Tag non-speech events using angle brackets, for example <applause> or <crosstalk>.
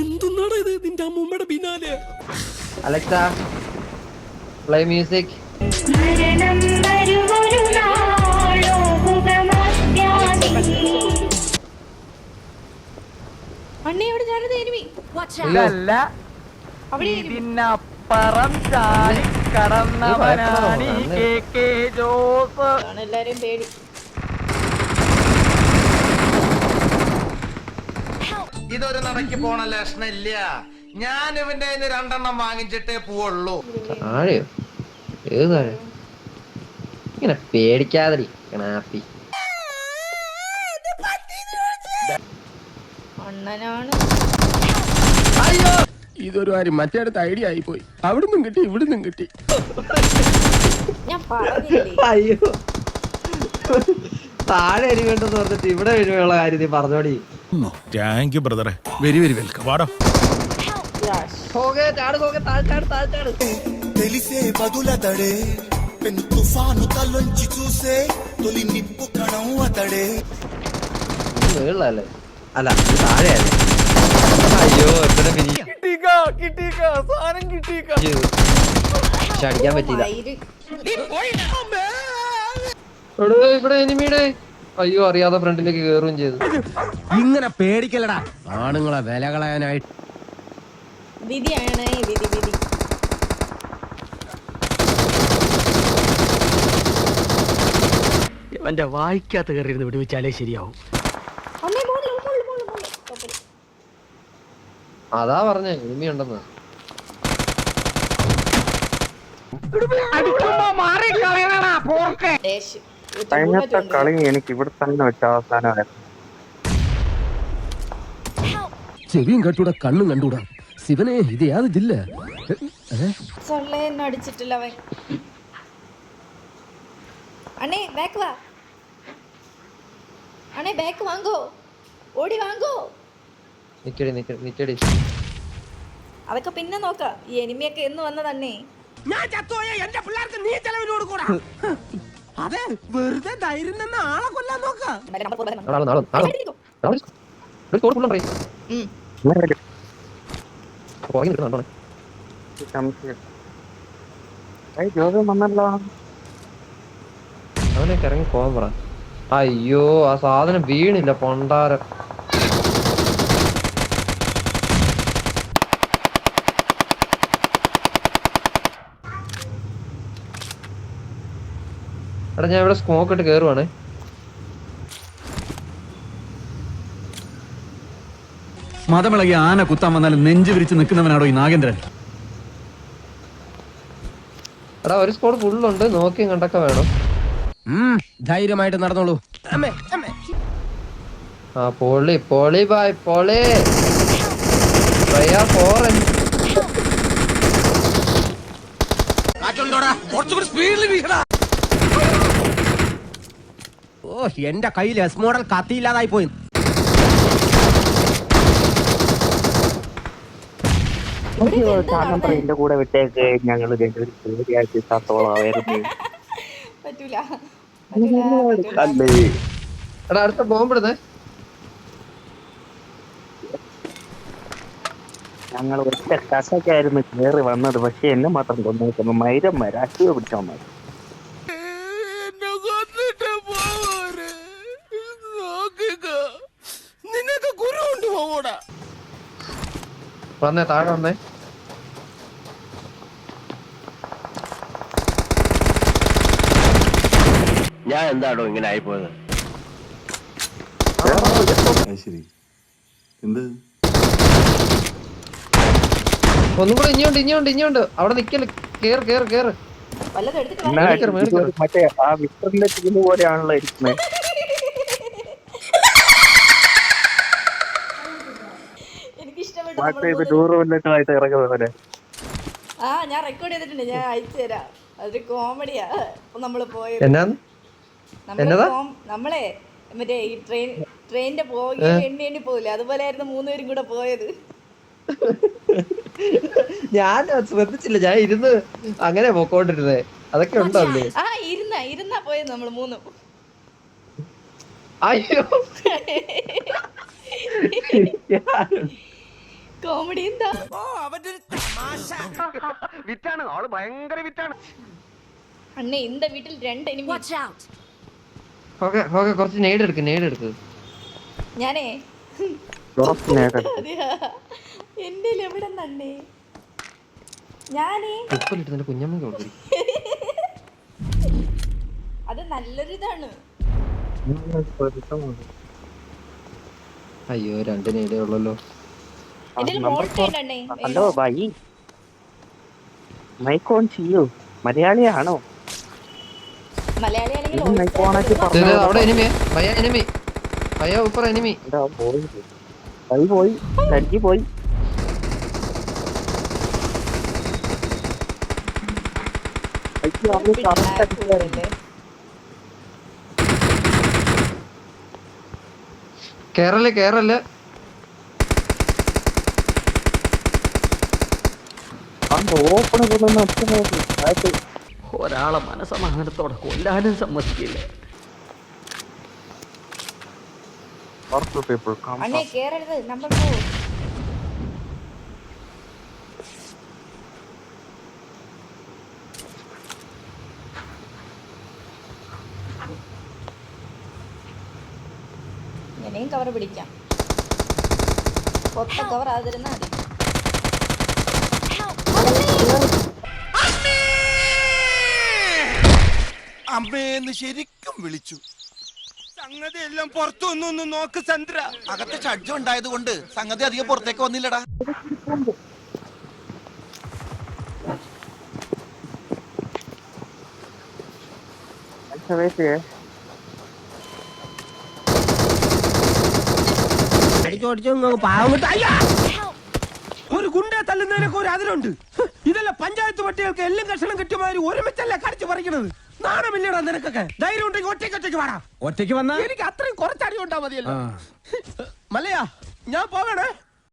എന്തുന്നാടാ ഇത്? നിന്റെ അമ്മൂമ്മയുടെ പിന്നാലെ. അലക്സ പ്ലേ മ്യൂസിക് ഇതിനപ്പുറം ചാടി കടന്നവനാണ് ഈ കെ കെ ജോസ്. ആണ് എല്ലാരെയും പേടി. നടക്ക് പോണ ലക്ഷണില്ല. ഞാൻ ഇവന്റെ അതിന് രണ്ടെണ്ണം വാങ്ങിച്ചിട്ടേ പോവുള്ളൂ. താഴെയോ ഏത് താഴെ ഇങ്ങനെ പേടിക്കാതെ കണാപ്പി അണ്ണനാണ് ഇതൊരു കാര്യം മറ്റേടത്ത് ഐഡിയ ആയി പോയി അവിടുന്നും കിട്ടി ഇവിടുന്നും കിട്ടി. അയ്യോ. താഴെ എരിവേണ്ടെന്ന് പറഞ്ഞിട്ട് ഇവിടെ വരുമുള്ള കാര്യം നീ പറഞ്ഞോടി. താങ്ക് യു ബ്രദറെ വെരി വെരി വെൽക്കം വാടോ പോകെ ചാട് പോകെ താഴ് ചാട് താഴ് ചാട് తెలిసే బదులతడే పెను తుఫాను తలొంచి చూసే తొలి నిప్పు కణం అతడే വീളല്ലേ അല്ല ഇത് താഴെയല്ലേ അയ്യോ എത്ര പിരി കിട്ടിക്ക കിട്ടിക്ക സാധനം കിട്ടിക്ക പക്ഷെ അടിക്കാൻ പറ്റിയില്ല വൈര് എടോ, ഇവിടെ എനിമിയുടെ അയ്യോ അറിയാതെ ഫ്രണ്ടിലേക്ക് കേറുകയും ചെയ്തു. ഇങ്ങനെ പേടിക്കലടാ ആണുങ്ങളെ വില കളയാനായിട്ട് വിധിയാണ് വിധി വിധി. എന്റെ വായിക്കാത്ത കയറിയിരുന്ന് വിടുവിച്ചാലേ ശരിയാവും. അതാ പറഞ്ഞേ എനിമി ഉണ്ടെന്ന് അടിക്കുമ്പോ മാറി കളയണ പോർക്കേ. കഴിഞ്ഞത്തെ കളി എനിക്ക് ഇവിടെ തന്നെ വെച്ച അവസാനമായിരുന്നു. ചെവിയും കട്ടൂടാ കണ്ണും കണ്ടൂടാ. ശിവനെ ഇത് യാതില്ല ജില്ല. സൊള്ളേ എന്നെ അടിച്ചിട്ടില്ല അവൻ. അണ്ണേ ബാക്ക് വാ. അണ്ണേ ബാക്ക് വാങ്ങോ? ഓടി വാങ്ങോ? നിക്കടി നിക്കടി നിക്കടി. അതൊക്കെ പിന്നെ നോക്കാം. ഈ എനിമിയൊക്കെ എന്ന് വന്നതന്നെ ഞാൻ ചത്തോയെ എന്റെ പിള്ളേർക്ക് നീ ചെലവിന് കൊടുക്കൂടാ അതെ വെറുതെ ധൈര്യം നിന്ന് ആളെ കൊല്ലാൻ നോക്കാം. അവനെ ഇറങ്ങി പോകാൻ പറ. അയ്യോ ആ സാധനം വീണില്ല പൊണ്ടാരം. എടാ ഞാൻ ഇവിടെ സ്മോക്ക് ഇട്ട് കയറുവാണ് മതമിളകി ആന കുത്താൻ വന്നാൽ നെഞ്ചു വിരിച്ച് നിൽക്കുന്നവനാണോ ഈ നാഗേന്ദ്രൻ? എടാ ഒരു സ്കോഡ് ഫുള്ളുണ്ട് നോക്കിയും കണ്ടൊക്കെ വേണം. ധൈര്യമായിട്ട് നടന്നോളൂ. അമ്മേ അമ്മേ. ആ പൊളി പൊളി ബായ് പൊളി. ഫോറൻ കുറച്ചുകൂടി സ്പീഡിൽ ഓ എന്റെ കയ്യിൽ എസ് മോഡൽ കത്തിയില്ലാതായി പോയി. എന്റെ കൂടെ വിട്ടേക്ക്. ഞങ്ങൾ പറ്റൂല. എടാ അടുത്ത ബോംബിടുന്നേ ഞങ്ങൾ ഒറ്റ കസക്കായിരുന്നു കയറി വന്നത്. പക്ഷെ എന്നെ മാത്രം കൊന്നേക്കുന്നു. മൈരം മരാശിയെ പിടിച്ചോ മതി പോകൂടാ വന്നേ താഴെ വന്നേ. ഞാൻ എന്താണോ ഇങ്ങനെ ആയിപ്പോയത്? ശരി. എന്ത്? ഒന്നും കൂടെ ഇനിയുണ്ട് ഇനിയുണ്ട് ഇനിയുണ്ട് അവിടെ നിക്കൽ. കേറ് കേറ് കേറ്. മറ്റേ ആ വിക്ടറിന്റെ ടീം പോലെയാണല്ലോ ഇരിക്കുന്നത് എനിക്ക് ഇഷ്ടപ്പെട്ടു മറ്റേ നമ്മൾ ഇത് മൂന്ന് ടൂർ മുന്നിട്ടായിട്ട് ഇറങ്ങുന്നത് പോലെ ആ ഞാൻ റെക്കോർഡ് ചെയ്തിട്ടുണ്ട്. ഞാൻ അയച്ചു തരാം. അതൊരു കോമഡിയാ നമ്മൾ പോയത് നമ്മൾ നമ്മളെ മറ്റേ ഈ ട്രെയിൻ ട്രെയിനിന്റെ പോകെ എണ്ണി എണ്ണി പോകില്ല അതുപോലെ ആയിരുന്നു മൂന്നുപേരും കൂടെ പോയത്. ഞാൻ ശ്രദ്ധിച്ചില്ല. ഞാൻ ഇരുന്ന് അങ്ങനെ പൊക്കോണ്ടിരുന്നേ അതൊക്കെ ഉണ്ടോ ആ ഇരുന്ന ഇരുന്നാ പോയത് നമ്മൾ മൂന്നും. അയ്യോ. <laughs> <laughs> കോമഡി എന്താ? വിറ്റാണ് ആൾ ഭയങ്കര വിറ്റാണ്. അണ്ണേ എന്റെ വീട്ടിൽ രണ്ട് എനിമി കുറച്ച് നേട് എടുക്ക് നേട് എടുക്ക്. ഞാനേ. ഞാനേ. കുഞ്ഞമ്മ അത് അയ്യോ രണ്ടിനേടേ ഉള്ളല്ലോ. ഹലോ ഭായി മൈക്ക് ഓൺ ചെയ്യൂ മലയാളിയാണോ മലയാളി പോയി മൈക്ക് ഓൺ ആക്കി ദേ, ദേ, പറഞ്ഞു അവിടെ എനിമി ഭയ എനിമി ഭയ ഉപ്പറ എനിമി പോയി ഭായി പോയി ലഡ്ജി പോയി അയ്യോ, അവന് കറക്റ്റ് അടിച്ചായിരുന്നു. കേറൽ കേറൽ അവന്റെ ഓപ്പണ് കൊണ്ടുവന്ന് ഒറ്റ നോക്കി താഴത്ത് ഒരാളെ മനസമാധാനത്തോടെ കൊല്ലാനും സമ്മതിക്കില്ല. ഇങ്ങനെയും കവർ പിടിക്കാം. കൊത്ത കവർ ആതിരുന്നാ മതി. അമ്മേന്ന് ശരിക്കും വിളിച്ചു. സംഗതി എല്ലാം പുറത്തു വന്നൊന്ന് നോക്ക് ചന്ദ്ര. അകത്ത് ഷഡ്ജം ഉണ്ടായത് കൊണ്ട് സംഗതി അധികം പുറത്തേക്ക് വന്നില്ലടാ! ഒരു കുണ്ട തല്ലുന്നതിനൊക്കെ ഒരു അതിലുണ്ട്. ഇതല്ല പഞ്ചായത്ത് പട്ടികൾക്ക് എല്ലാം കഷണം കിട്ടിയമാതിരി ഒരുമിച്ചല്ല കടിച്ചു പറിക്കണത്? നാണമില്ലടാ നിനക്കൊക്കെ. ധൈര്യം ഉണ്ടെങ്കിൽ ഒറ്റയ്ക്ക് ഒറ്റയ്ക്ക് വാടാ. ഒറ്റയ്ക്ക് വന്നാ? എനിക്ക് അത്രയും കുറച്ചടി ഉണ്ടാ മതിയല്ലോ മല്ലയാ ഞാൻ പോകണേ